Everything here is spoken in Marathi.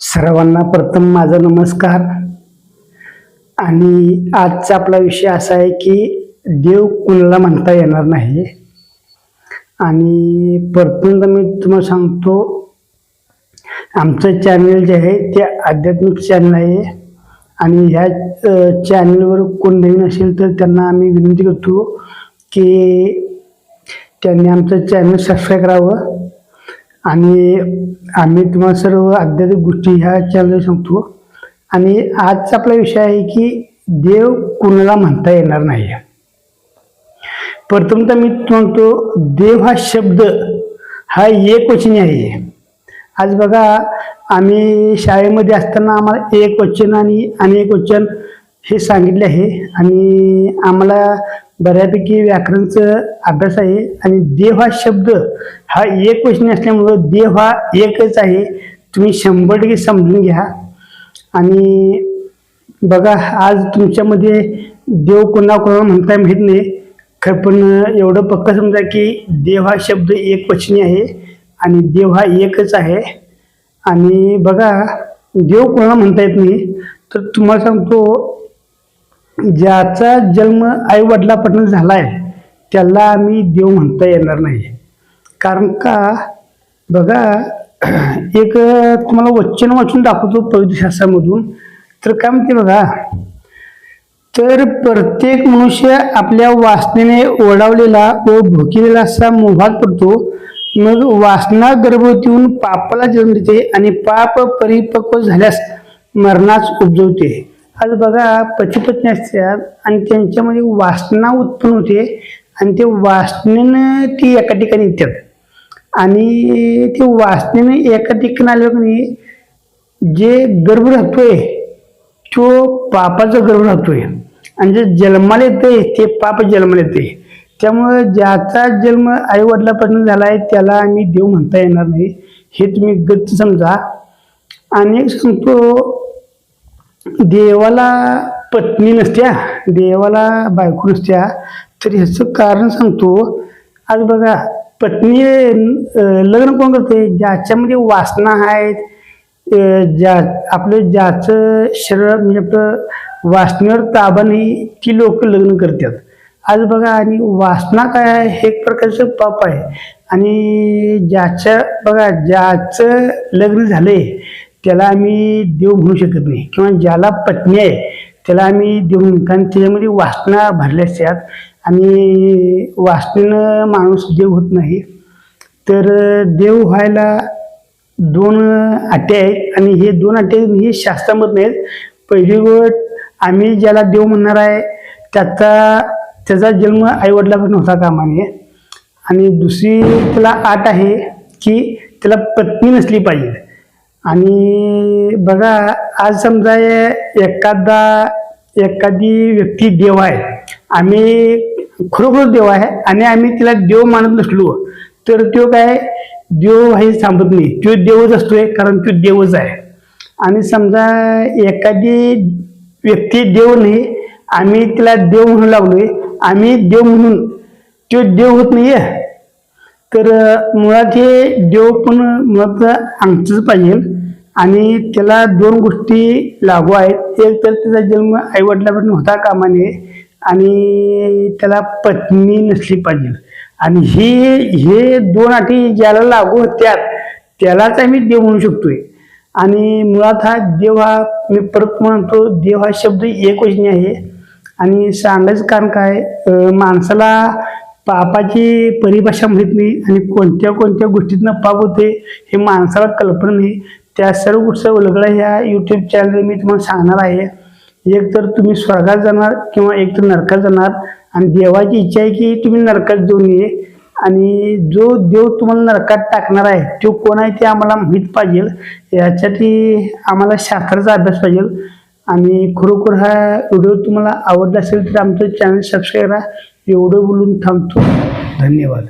सर्वांना प्रथम माझा नमस्कार. आणि आजचा आपला विषय असा आहे की देव कुणाला म्हणता येणार नाही. आणि प्रथमदा मी तुम्हाला सांगतो आमचं चॅनल जे आहे ते आध्यात्मिक चॅनल आहे. आणि ह्या चॅनलवर कोण नवीन असेल तर त्यांना आम्ही विनंती करतो की त्यांनी आमचं चॅनल सबस्क्राईब करावं. आणि आम्ही तुम्हाला सर्व आध्यात्मिक गोष्टी ह्या चॅनल सांगतो. आणि आजचा आपला विषय आहे की देव कुणाला म्हणता येणार नाही. प्रथमतः मी म्हणतो देव हा शब्द हा एक वचनी आहे. आज बघा आम्ही शाळेमध्ये असताना आम्हाला एक वचन आणि अनेक वचन हे सांगितले आहे. आणि आम्हाला बऱ्यापैकी व्याकरणचं अभ्यास आहे आणि देव हा शब्द हा एक वचनी असल्यामुळं देव हा एकच आहे. तुम्ही शंभर टक्के समजून घ्या. आणि बघा आज तुमच्यामध्ये देव कोणा कोणाला म्हणता माहीत नाही. खरं पण एवढं पक्क समजा की देव हा शब्द एक वचनी आहे आणि देव हा एकच आहे. आणि बघा देव कोणाला म्हणता येत नाही? तर तुम्हाला सांगतो ज्याचा जन्म आई वडिलापासून झाला आहे त्याला आम्ही देव म्हणता येणार नाही. कारण का? बघा एक तुम्हाला वचन वाचून दाखवतो पवित्र शास्त्रामधून. तर काय म्हणते बघा? तर प्रत्येक मनुष्य आपल्या वासनेने ओढावलेला व भुकिलेला असा मोहात पडतो. मग वासना गर्भवतीहून पापाला जन्म देते आणि पाप परिपक्व झाल्यास मरणास उपजवते. आज बघा पतिपत्नी असतात आणि त्यांच्यामध्ये वासना उत्पन्न होते आणि ते वासनेनं ती एका ठिकाणी येतात. आणि ते वासनेनं एका ठिकाणी आल्यावर नाही जे गर्भ राहतोय तो पापाचा गर्भ राहतोय. आणि जे जन्माला येते ते पाप जन्माला येते त्यामुळं ज्याचा जन्म आईवडिलापासून झाला आहे त्याला आम्ही देव म्हणता येणार नाही. हे तुम्ही गच्च समजा. आणि सांगतो देवाला पत्नी नसत्या देवाला बायको नसत्या तर ह्याचं कारण सांगतो. आज बघा पत्नी लग्न कोण करते ज्याच्यामध्ये वासना आहेत ज्या आपलं ज्याचं शरीर म्हणजे आपलं वासनेवर ताबा नाही ती लोक लग्न करतात. आज बघा आणि वासना काय आहे? हे एक प्रकारचं पाप आहे. आणि ज्याच्या बघा ज्याचं लग्न झालं आहे त्याला आम्ही देव म्हणू शकत नाही. किंवा ज्याला पत्नी आहे त्याला आम्ही देव म्हणू. कारण त्याच्यामध्ये वासना भरल्या असतात आणि वासनेनं माणूस देव होत नाही. तर देव व्हायला दोन अटे आहेत. आणि हे दोन अटे हे शास्त्रामध्ये नाहीत पहिली गोष्ट आम्ही ज्याला देव म्हणणार आहे त्याचा त्याचा जन्म आईवडिलापासून होता कामाने. आणि दुसरी त्याला आट आहे की त्याला पत्नी नसली पाहिजे. आणि बघा आज समजा एखादा एखादी व्यक्ती देव आहे. आम्ही खरोखर देव आहे आणि आम्ही तिला देव मानत नसलो तर तो काय देव हे थांबत नाही. तो देवच असतोय कारण तो देवच आहे. आणि समजा एखादी व्यक्ती देव नाही आम्ही तिला देव म्हणू लागलोय. आम्ही देव म्हणून तो देव होत नाहीये. तर मुळात हे देव पण मुळात आमचंच पाहिजे. आणि त्याला दोन गोष्टी लागू आहेत. एक तर त्याचा जन्म आईवडिलापासून होता कामाने आणि त्याला पत्नी नसली पाहिजे. आणि हे हे दोन अटी ज्याला लागू होत्यात त्यालाच आम्ही देव म्हणू शकतोय. आणि मुळात हा देव हा मी परत म्हणतो देव हा शब्द एक वचनी आहे. आणि सांगायचं कारण काय माणसाला पापाची परिभाषा माहीत नाही आणि कोणत्या कोणत्या गोष्टीतनं पाप होते हे माणसाला कल्पना नाही. त्या सर्व गोष्टी उलगडा ह्या यूट्यूब चॅनल मी तुम्हाला सांगणार आहे. एक तर तुम्ही स्वर्गात जाणार किंवा एक तर नरकात जाणार. आणि देवाची इच्छा आहे की तुम्ही नरकात जाऊन ये आणि जो देव तुम्हाला नरकात टाकणार आहे तो कोण आहे ते आम्हाला माहीत पाहिजे. यासाठी आम्हाला शास्त्राचा अभ्यास पाहिजे. आणि खरोखर हा व्हिडिओ तुम्हाला आवडला असेल तर आमचं चॅनल सबस्क्राईब करा. एवढं बोलून थांबतो. धन्यवाद.